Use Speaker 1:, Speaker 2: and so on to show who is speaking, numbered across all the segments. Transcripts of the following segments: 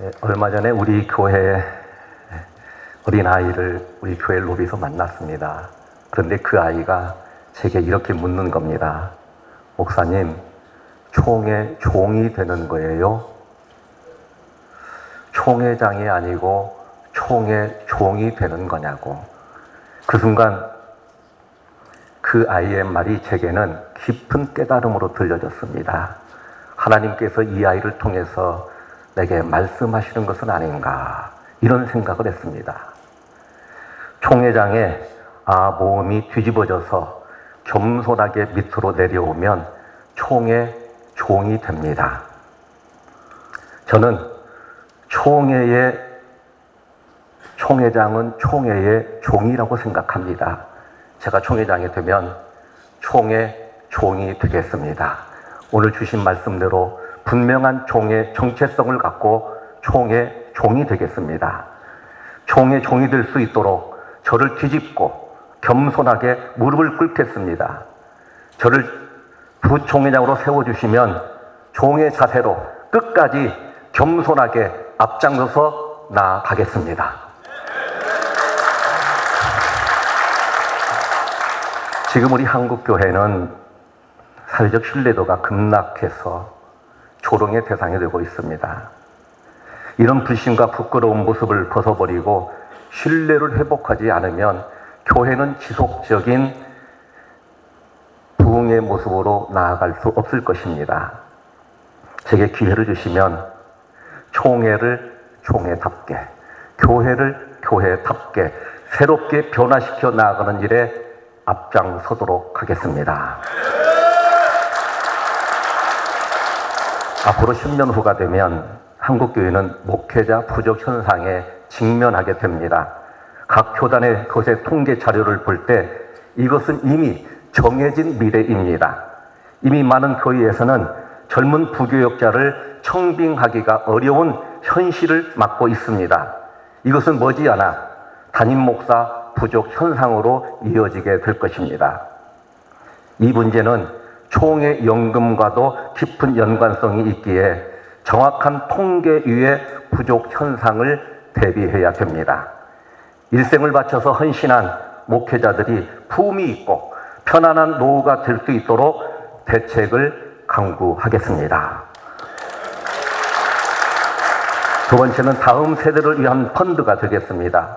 Speaker 1: 예, 얼마 전에 우리 교회 어린 아이를 우리 교회 로비에서 만났습니다. 그런데 그 아이가 제게 이렇게 묻는 겁니다. 목사님, 총회 종이 되는 거예요? 총회장이 아니고 총회 종이 되는 거냐고. 그 순간 그 아이의 말이 제게는 깊은 깨달음으로 들려졌습니다. 하나님께서 이 아이를 통해서 내게 말씀하시는 것은 아닌가 이런 생각을 했습니다. 총회장에 아 모음이 뒤집어져서 겸손하게 밑으로 내려오면 총회 종이 됩니다. 저는 총회의 총회장은 총회의 종이라고 생각합니다. 제가 총회장이 되면 총회 종이 되겠습니다. 오늘 주신 말씀대로 분명한 종의 정체성을 갖고 총의 종이 되겠습니다. 종의 종이 될 수 있도록 저를 뒤집고 겸손하게 무릎을 꿇겠습니다. 저를 부총회장으로 세워주시면 종의 자세로 끝까지 겸손하게 앞장서서 나아가겠습니다. 지금 우리 한국교회는 사회적 신뢰도가 급락해서 조롱의 대상이 되고 있습니다. 이런 불신과 부끄러운 모습을 벗어버리고 신뢰를 회복하지 않으면 교회는 지속적인 부흥의 모습으로 나아갈 수 없을 것입니다. 제게 기회를 주시면 총회를 총회답게, 교회를 교회답게 새롭게 변화시켜 나아가는 일에 앞장서도록 하겠습니다. 앞으로 10년 후가 되면 한국교회는 목회자 부족 현상에 직면하게 됩니다. 각 교단의 것의 통계 자료를 볼 때 이것은 이미 정해진 미래입니다. 이미 많은 교회에서는 젊은 부교역자를 청빙하기가 어려운 현실을 맞고 있습니다. 이것은 머지않아 담임 목사 부족 현상으로 이어지게 될 것입니다. 이 문제는 총의 연금과도 깊은 연관성이 있기에 정확한 통계위의 부족 현상을 대비해야 됩니다. 일생을 바쳐서 헌신한 목회자들이 품이 있고 편안한 노후가 될 수 있도록 대책을 강구하겠습니다. 두 번째는 다음 세대를 위한 펀드가 되겠습니다.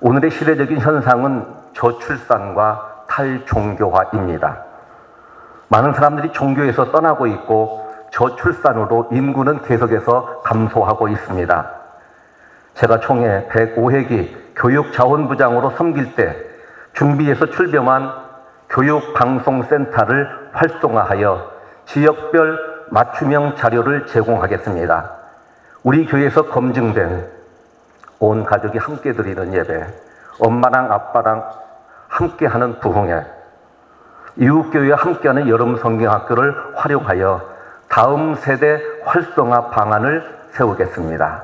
Speaker 1: 오늘의 시대적인 현상은 저출산과 탈종교화입니다. 많은 사람들이 종교에서 떠나고 있고 저출산으로 인구는 계속해서 감소하고 있습니다. 제가 총회 105회기 교육자원부장으로 섬길 때 준비해서 출범한 교육방송센터를 활성화하여 지역별 맞춤형 자료를 제공하겠습니다. 우리 교회에서 검증된 온 가족이 함께 드리는 예배, 엄마랑 아빠랑 함께 하는 부흥회, 이웃교회와 함께하는 여름 성경학교를 활용하여 다음 세대 활성화 방안을 세우겠습니다.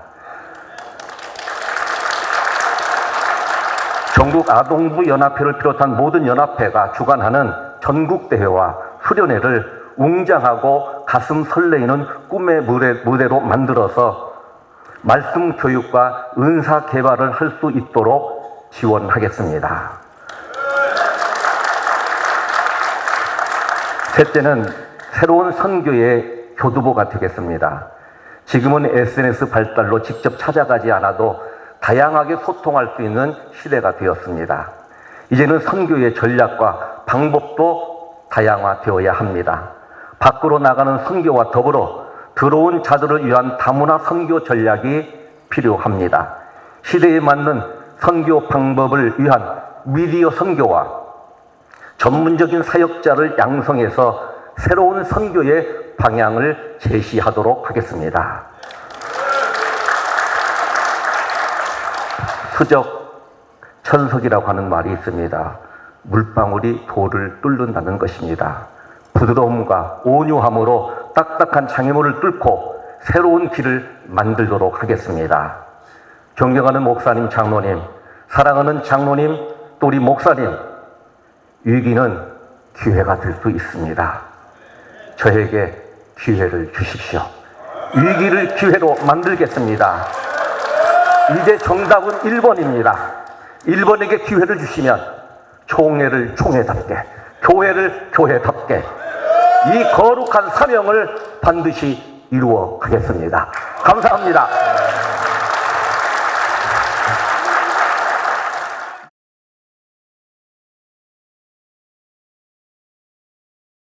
Speaker 1: 전국 아동부 연합회를 비롯한 모든 연합회가 주관하는 전국 대회와 수련회를 웅장하고 가슴 설레이는 꿈의 무대 로 만들어서 말씀 교육과 은사 개발을 할 수 있도록 지원하겠습니다. 셋째는 새로운 선교의 교두보가 되겠습니다. 지금은 SNS 발달로 직접 찾아가지 않아도 다양하게 소통할 수 있는 시대가 되었습니다. 이제는 선교의 전략과 방법도 다양화되어야 합니다. 밖으로 나가는 선교와 더불어 들어온 자들을 위한 다문화 선교 전략이 필요합니다. 시대에 맞는 선교 방법을 위한 미디어 선교와 전문적인 사역자를 양성해서 새로운 선교의 방향을 제시하도록 하겠습니다. 수적 천석이라고 하는 말이 있습니다. 물방울이 돌을 뚫는다는 것입니다. 부드러움과 온유함으로 딱딱한 장애물을 뚫고 새로운 길을 만들도록 하겠습니다. 존경하는 목사님, 장로님, 사랑하는 장로님, 또 우리 목사님, 위기는 기회가 될 수 있습니다. 저에게 기회를 주십시오. 위기를 기회로 만들겠습니다. 이제 정답은 1번입니다. 1번에게 기회를 주시면 총회를 총회답게, 교회를 교회답게 이 거룩한 사명을 반드시 이루어 가겠습니다. 감사합니다.